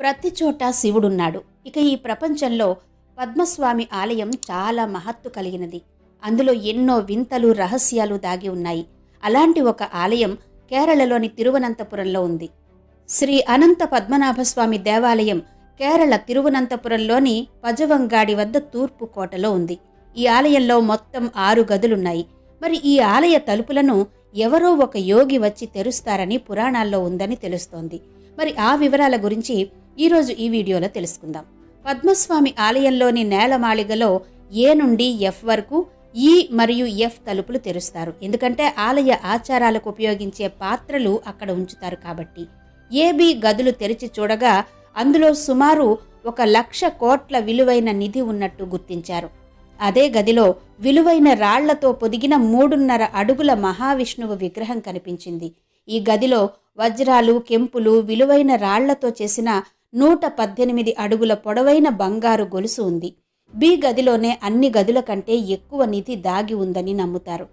ప్రతి చోట శివుడున్నాడు. ఇక ఈ ప్రపంచంలో పద్మస్వామి ఆలయం చాలా మహత్తు కలిగినది. అందులో ఎన్నో వింతలు రహస్యాలు దాగి ఉన్నాయి. అలాంటి ఒక ఆలయం కేరళలోని తిరువనంతపురంలో ఉంది. శ్రీ అనంత పద్మనాభస్వామి దేవాలయం కేరళ తిరువనంతపురంలోని పజవంగాడి వద్ద తూర్పు కోటలో ఉంది. ఈ ఆలయంలో మొత్తం ఆరు గదులున్నాయి. మరి ఈ ఆలయ తలుపులను ఎవరో ఒక యోగి వచ్చి తెరుస్తారని పురాణాల్లో ఉందని తెలుస్తోంది. మరి ఆ వివరాల గురించి ఈరోజు ఈ వీడియోలో తెలుసుకుందాం. పద్మస్వామి ఆలయంలోని నేలమాళిగలో ఏ నుండి ఎఫ్ వరకు ఈ మరియు ఎఫ్ తలుపులు తెరుస్తారు. ఎందుకంటే ఆలయ ఆచారాలకు ఉపయోగించే పాత్రలు అక్కడ ఉంచుతారు కాబట్టి. ఏబి గదులు తెరిచి చూడగా అందులో సుమారు ఒక లక్ష కోట్ల విలువైన నిధి ఉన్నట్టు గుర్తించారు. అదే గదిలో విలువైన రాళ్ళతో పొదిగిన మూడున్నర అడుగుల మహావిష్ణువు విగ్రహం కనిపించింది. ఈ గదిలో వజ్రాలు కెంపులు విలువైన రాళ్ళతో చేసిన నూట పద్దెనిమిది అడుగుల పొడవైన బంగారు గొలుసు ఉంది. బి గదిలోనే అన్ని గదుల కంటే ఎక్కువ నిధి దాగి ఉందని నమ్ముతారు.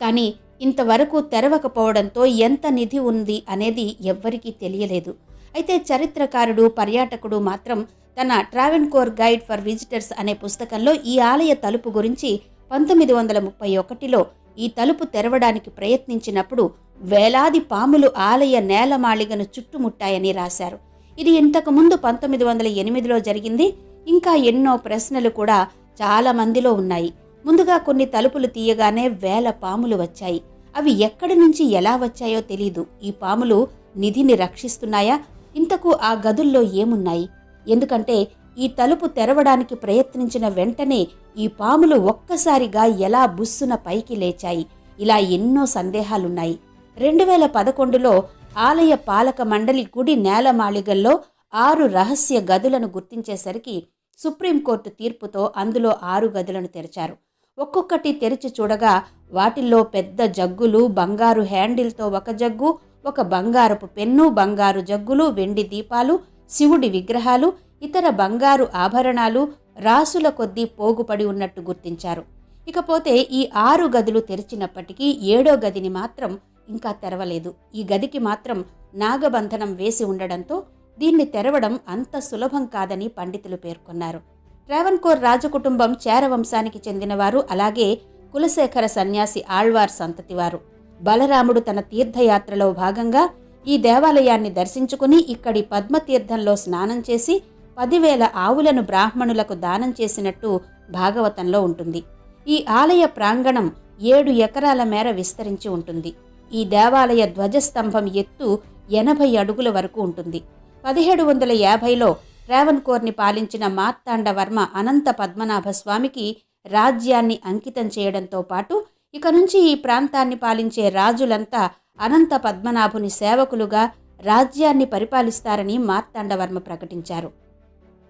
కానీ ఇంతవరకు తెరవకపోవడంతో ఎంత నిధి ఉంది అనేది ఎవ్వరికీ తెలియలేదు. అయితే చరిత్రకారుడు పర్యాటకుడు మాత్రం తన Travancore guide for visitors అనే పుస్తకంలో ఈ ఆలయ తలుపు గురించి పంతొమ్మిది వందల ముప్పై ఒకటిలో ఈ తలుపు తెరవడానికి ప్రయత్నించినప్పుడు వేలాది పాములు ఆలయ నేలమాళిగను చుట్టుముట్టాయని రాశారు. ఇది ఇంతకుముందు పంతొమ్మిది వందల ఎనిమిదిలో జరిగింది. ఇంకా ఎన్నో ప్రశ్నలు కూడా చాలా మందిలో ఉన్నాయి. ముందుగా కొన్ని తలుపులు తీయగానే వేల పాములు వచ్చాయి. అవి ఎక్కడి నుంచి ఎలా వచ్చాయో తెలీదు. ఈ పాములు నిధిని రక్షిస్తున్నాయా? ఇంతకు ఆ గదుల్లో ఏమున్నాయి? ఎందుకంటే ఈ తలుపు తెరవడానికి ప్రయత్నించిన వెంటనే ఈ పాములు ఒక్కసారిగా ఎలా బుస్సున పైకి లేచాయి? ఇలా ఎన్నో సందేహాలున్నాయి. రెండు వేల పదకొండులో ఆలయ పాలక మండలి గుడి నేలమాళిగల్లో ఆరు రహస్య గదులను గుర్తించేసరికి సుప్రీంకోర్టు తీర్పుతో అందులో ఆరు గదులను తెరిచారు. ఒక్కొక్కటి తెరిచి చూడగా వాటిల్లో పెద్ద జగ్గులు బంగారు హ్యాండిల్తో ఒక జగ్గు ఒక బంగారపు పెన్ను బంగారు జగ్గులు వెండి దీపాలు శివుడి విగ్రహాలు ఇతర బంగారు ఆభరణాలు రాసుల కొద్దీ పోగుపడి ఉన్నట్టు గుర్తించారు. ఇకపోతే ఈ ఆరు గదులు తెరిచినప్పటికీ ఏడో గదిని మాత్రం ఇంకా తెరవలేదు. ఈ గదికి మాత్రం నాగబంధనం వేసి ఉండడంతో దీన్ని తెరవడం అంత సులభం కాదని పండితులు పేర్కొన్నారు. ట్రావెన్కోర్ రాజకుటుంబం చేరవంశానికి చెందినవారు అలాగే కులశేఖర సన్యాసి ఆళ్వార్ సంతతివారు. బలరాముడు తన తీర్థయాత్రలో భాగంగా ఈ దేవాలయాన్ని దర్శించుకుని ఇక్కడి పద్మతీర్థంలో స్నానం చేసి పదివేల ఆవులను బ్రాహ్మణులకు దానం చేసినట్టు భాగవతంలో ఉంటుంది. ఈ ఆలయ ప్రాంగణం ఏడు ఎకరాల మేర విస్తరించి ఉంటుంది. ఈ దేవాలయ ధ్వజస్తంభం ఎత్తు ఎనభై అడుగుల వరకు ఉంటుంది. పదిహేడు వందల యాభైలో ట్రావెన్కోర్ని పాలించిన మార్తాండవర్మ అనంత పద్మనాభ స్వామికి రాజ్యాన్ని అంకితం చేయడంతో పాటు ఇక నుంచి ఈ ప్రాంతాన్ని పాలించే రాజులంతా అనంత పద్మనాభుని సేవకులుగా రాజ్యాన్ని పరిపాలిస్తారని మార్తాండవర్మ ప్రకటించారు.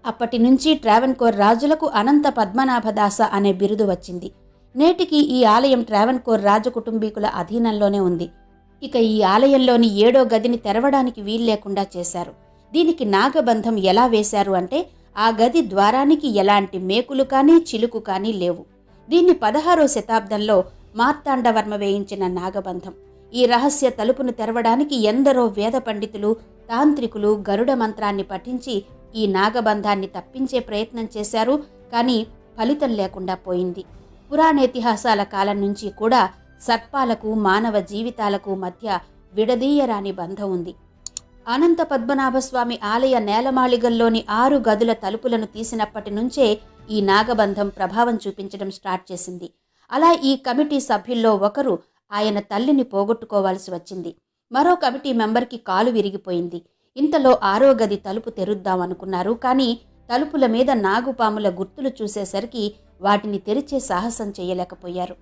అప్పటి నుంచి ట్రావెన్కోర్ రాజులకు అనంత పద్మనాభదాస అనే బిరుదు వచ్చింది. నేటికి ఈ ఆలయం ట్రావెన్కోర్ రాజకుటుంబీకుల అధీనంలోనే ఉంది. ఇక ఈ ఆలయంలోని ఏడో గదిని తెరవడానికి వీల్లేకుండా చేశారు. దీనికి నాగబంధం ఎలా వేశారు అంటే ఆ గది ద్వారానికి ఎలాంటి మేకులు కానీ చిలుకు కానీ లేవు. దీన్ని పదహారో శతాబ్దంలో మార్తాండవర్మ వేయించిన నాగబంధం. ఈ రహస్య తలుపును తెరవడానికి ఎందరో వేద పండితులు తాంత్రికులు గరుడ మంత్రాన్ని పఠించి ఈ నాగబంధాన్ని తప్పించే ప్రయత్నం చేశారు కానీ ఫలితం లేకుండా పోయింది. పురాణేతిహాసాల కాలం నుంచి కూడా సర్పాలకు మానవ జీవితాలకు మధ్య విడదీయరాని బంధం ఉంది. అనంత పద్మనాభస్వామి ఆలయ నేలమాళిగల్లోని ఆరు గదుల తలుపులను తీసినప్పటి నుంచే ఈ నాగబంధం ప్రభావం చూపించడం స్టార్ట్ చేసింది. అలా ఈ కమిటీ సభ్యుల్లో ఒకరు ఆయన తల్లిని పోగొట్టుకోవాల్సి వచ్చింది. మరో కమిటీ మెంబర్కి కాలు విరిగిపోయింది. ఇంతలో ఆరో గది తలుపు తెరుద్దాం అనుకున్నారు. కానీ తలుపుల మీద నాగుపాముల గుర్తులు చూసేసరికి వాటిని తెరిచే సాహసం చేయలేకపోయారు.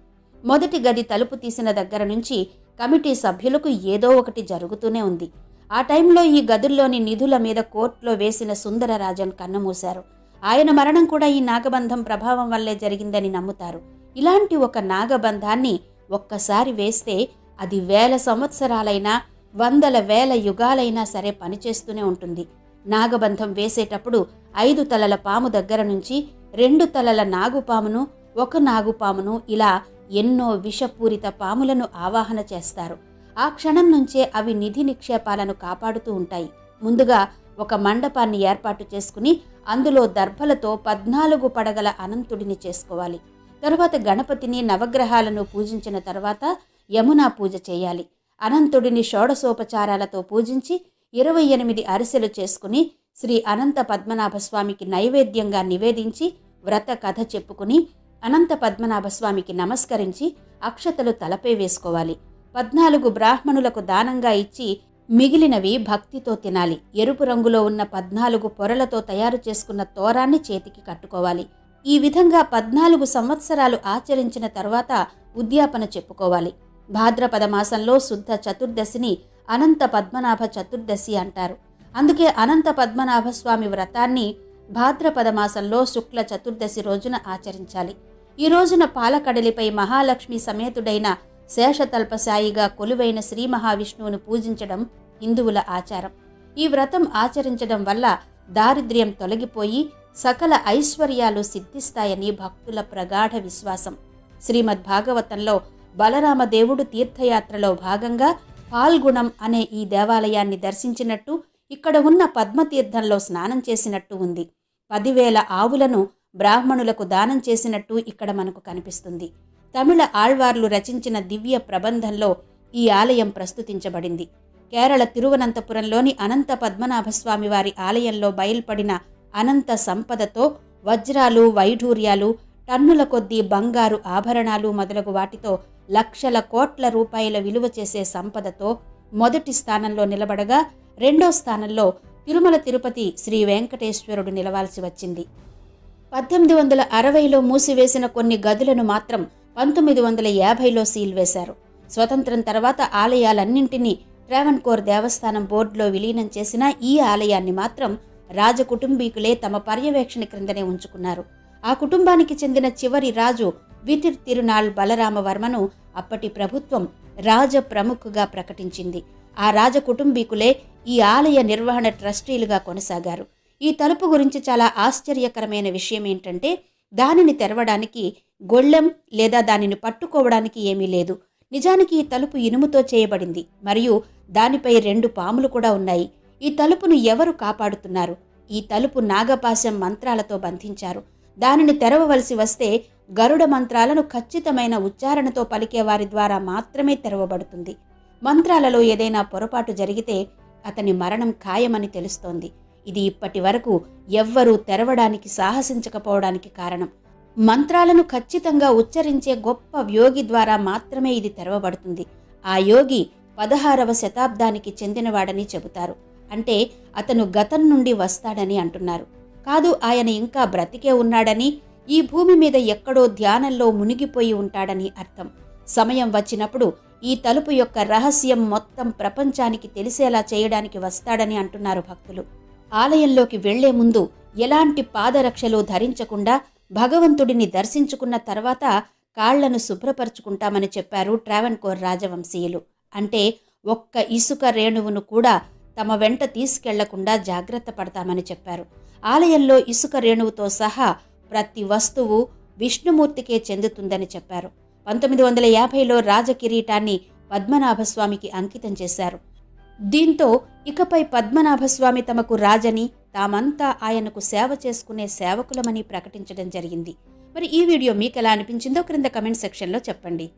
మొదటి గది తలుపు తీసిన దగ్గర నుంచి కమిటీ సభ్యులకు ఏదో ఒకటి జరుగుతూనే ఉంది. ఆ టైంలో ఈ గదుల్లోని నిధుల మీద కోర్టులో వేసిన సుందరరాజన్ కన్నుమూశారు. ఆయన మరణం కూడా ఈ నాగబంధం ప్రభావం వల్లే జరిగిందని నమ్ముతారు. ఇలాంటి ఒక నాగబంధాన్ని ఒక్కసారి వేస్తే అది వేల సంవత్సరాలైనా వందల వేల యుగాలైనా సరే పనిచేస్తూనే ఉంటుంది. నాగబంధం వేసేటప్పుడు ఐదు తలల పాము దగ్గర నుంచి రెండు తలల నాగుపామును ఒక నాగుపామును ఇలా ఎన్నో విషపూరిత పాములను ఆవాహన చేస్తారు. ఆ క్షణం నుంచే అవి నిధి నిక్షేపాలను కాపాడుతూ ఉంటాయి. ముందుగా ఒక మండపాన్ని ఏర్పాటు చేసుకుని అందులో దర్భలతో పద్నాలుగు పడగల అనంతుడిని చేసుకోవాలి. తరువాత గణపతిని నవగ్రహాలను పూజించిన తర్వాత యమునా పూజ చేయాలి. అనంతుడిని షోడశోపచారాలతో పూజించి ఇరవై ఎనిమిది అరిసెలు చేసుకుని శ్రీ అనంత పద్మనాభ స్వామికి నైవేద్యంగా నివేదించి వ్రత కథ చెప్పుకుని అనంత పద్మనాభ స్వామికి నమస్కరించి అక్షతలు తలపై వేసుకోవాలి. పద్నాలుగు బ్రాహ్మణులకు దానంగా ఇచ్చి మిగిలినవి భక్తితో తినాలి. ఎరుపు రంగులో ఉన్న పద్నాలుగు పొరలతో తయారు చేసుకున్న తోరాన్ని చేతికి కట్టుకోవాలి. ఈ విధంగా పద్నాలుగు సంవత్సరాలు ఆచరించిన తర్వాత ఉద్యాపన చెప్పుకోవాలి. భాద్రపద మాసంలో శుద్ధ చతుర్దశిని అనంత పద్మనాభ చతుర్దశి అంటారు. అందుకే అనంత పద్మనాభ స్వామి వ్రతాన్ని భాద్రపద మాసంలో శుక్ల చతుర్దశి రోజున ఆచరించాలి. ఈ రోజున పాలకడలిపై మహాలక్ష్మి సమేతుడైన శేషతల్పసాయిగా కొలువైన శ్రీ మహావిష్ణువును పూజించడం హిందువుల ఆచారం. ఈ వ్రతం ఆచరించడం వల్ల దారిద్ర్యం తొలగిపోయి సకల ఐశ్వర్యాలు సిద్ధిస్తాయని భక్తుల ప్రగాఢ విశ్వాసం. శ్రీమద్భాగవతంలో బలరామదేవుడు తీర్థయాత్రలో భాగంగా పాల్గుణం అనే ఈ దేవాలయాన్ని దర్శించినట్టు ఇక్కడ ఉన్న పద్మతీర్థంలో స్నానం చేసినట్టు ఉంది. పదివేల ఆవులను బ్రాహ్మణులకు దానం చేసినట్టు ఇక్కడ మనకు కనిపిస్తుంది. తమిళ ఆళ్వార్లు రచించిన దివ్య ప్రబంధంలో ఈ ఆలయం ప్రస్తుతించబడింది. కేరళ తిరువనంతపురంలోని అనంత పద్మనాభస్వామి వారి ఆలయంలో బయల్పడిన అనంత సంపదతో వజ్రాలు వైఢూర్యాలు టన్నుల కొద్దీ బంగారు ఆభరణాలు మొదలగు వాటితో లక్షల కోట్ల రూపాయల విలువ చేసే సంపదతో మొదటి స్థానంలో నిలబడగా రెండో స్థానంలో తిరుమల తిరుపతి శ్రీ వెంకటేశ్వరుడు నిలవాల్సి వచ్చింది. పద్దెనిమిది వందల అరవైలో మూసివేసిన కొన్ని గదులను మాత్రం పంతొమ్మిది వందల యాభైలో సీల్ వేశారు. స్వతంత్రం తర్వాత ఆలయాలన్నింటినీ ట్రావెన్కోర్ దేవస్థానం బోర్డులో విలీనం చేసిన ఈ ఆలయాన్ని మాత్రం రాజకుటుంబీకులే తమ పర్యవేక్షణ క్రిందనే ఉంచుకున్నారు. ఆ కుటుంబానికి చెందిన చివరి రాజు వితిర్ తిరునాళ్ బలరామవర్మను అప్పటి ప్రభుత్వం రాజ ప్రముఖగా ప్రకటించింది. ఆ రాజ కుటుంబీకులే ఈ ఆలయ నిర్వహణ ట్రస్టీలుగా కొనసాగారు. ఈ తలుపు గురించి చాలా ఆశ్చర్యకరమైన విషయం ఏంటంటే దానిని తెరవడానికి గొళ్ళెం లేదా దానిని పట్టుకోవడానికి ఏమీ లేదు. నిజానికి ఈ తలుపు ఇనుముతో చేయబడింది. మరియు దానిపై రెండు పాములు కూడా ఉన్నాయి. ఈ తలుపును ఎవరు కాపాడుతున్నారు? ఈ తలుపు నాగపాశం మంత్రాలతో బంధించారు. దానిని తెరవవలసి వస్తే గరుడ మంత్రాలను ఖచ్చితమైన ఉచ్చారణతో పలికే వారి ద్వారా మాత్రమే తెరవబడుతుంది. మంత్రాలలో ఏదైనా పొరపాటు జరిగితే అతని మరణం ఖాయమని తెలుస్తోంది. ఇది ఇప్పటి వరకు ఎవ్వరూ తెరవడానికి సాహసించకపోవడానికి కారణం. మంత్రాలను ఖచ్చితంగా ఉచ్చరించే గొప్ప యోగి ద్వారా మాత్రమే ఇది తెరవబడుతుంది. ఆ యోగి పదహారవ శతాబ్దానికి చెందినవాడని చెబుతారు. అంటే అతను గతం నుండి వస్తాడని అంటున్నారు. కాదు ఆయన ఇంకా బ్రతికే ఉన్నాడని ఈ భూమి మీద ఎక్కడో ధ్యానంలో మునిగిపోయి ఉంటాడని అర్థం. సమయం వచ్చినప్పుడు ఈ తలుపు యొక్క రహస్యం మొత్తం ప్రపంచానికి తెలిసేలా చేయడానికి వస్తాడని అంటున్నారు భక్తులు. ఆలయంలోకి వెళ్ళే ముందు ఎలాంటి పాదరక్షలు ధరించకుండా భగవంతుడిని దర్శించుకున్న తర్వాత కాళ్ళను శుభ్రపరుచుకుంటామని చెప్పారు ట్రావెన్కోర్ రాజవంశీయులు. అంటే ఒక్క ఇసుక రేణువును కూడా తమ వెంట తీసుకెళ్ళకుండా జాగ్రత్త పడతామని చెప్పారు. ఆలయంలో ఇసుక రేణువుతో సహా ప్రతి వస్తువు విష్ణుమూర్తికే చెందుతుందని చెప్పారు. పంతొమ్మిది వందల యాభైలో రాజకిరీటాన్ని పద్మనాభస్వామికి అంకితం చేశారు. దీంతో ఇకపై పద్మనాభస్వామి తమకు రాజని తామంతా ఆయనకు సేవ చేసుకునే సేవకులమని ప్రకటించడం జరిగింది. మరి ఈ వీడియో మీకు ఎలా అనిపించిందో క్రింద కమెంట్ సెక్షన్లో చెప్పండి.